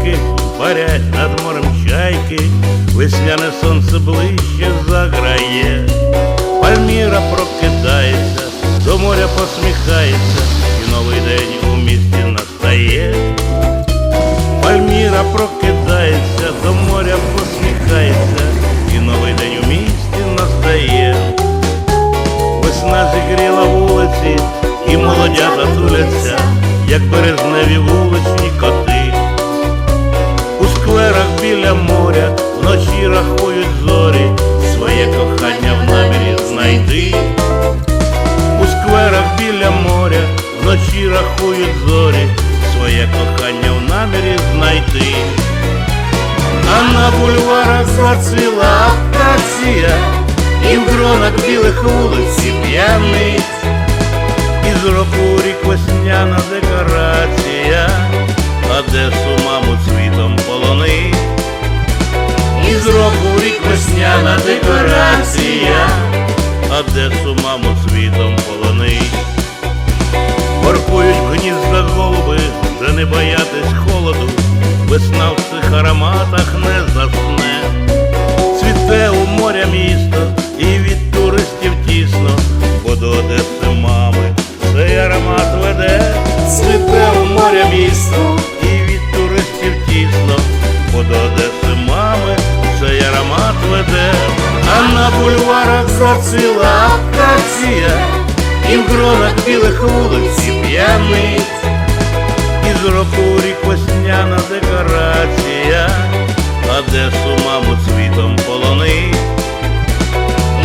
крайки, парять над морем чайки, весняне сонце ближче заграє, Пальміра прокидається, до моря посміхається, і новий день у місті настає. Пальміра прокидається, до моря посміхається, і новий день у місті настає. Весна зігріла вулиці, і молодята туляться, як березневі вуличні вночі рахують зорі, своє кохання в намірі знайти. У скверах біля моря вночі рахують зорі, своє кохання в намірі знайти. А на бульварах зацвіла акація, і в гронах білих вулиці п'яниць, і з декорація, Одесу, маму, світом полонить. Воркують в гнізда голуби, та не боятись холоду, На бульварах зацвіла акація, і в гронах білих вулиці п'яниць. І з року рік весняна декорація, Одесу, маму, цвітом полонить.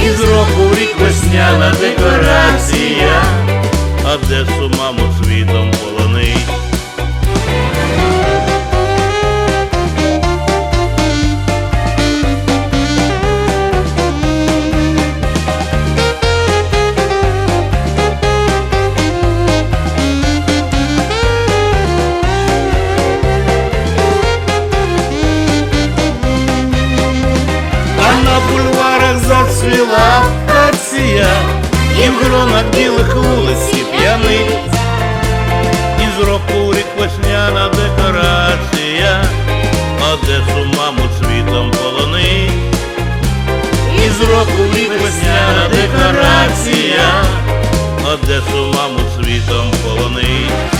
І з року рік весняна декорація, Одесу, маму, цвітом гронах білих вулиці п'яниць. І з року рік весняна декорація, Одесу, маму, світом полонить. І з року рік весняна декорація, Одесу, маму, світом полонить.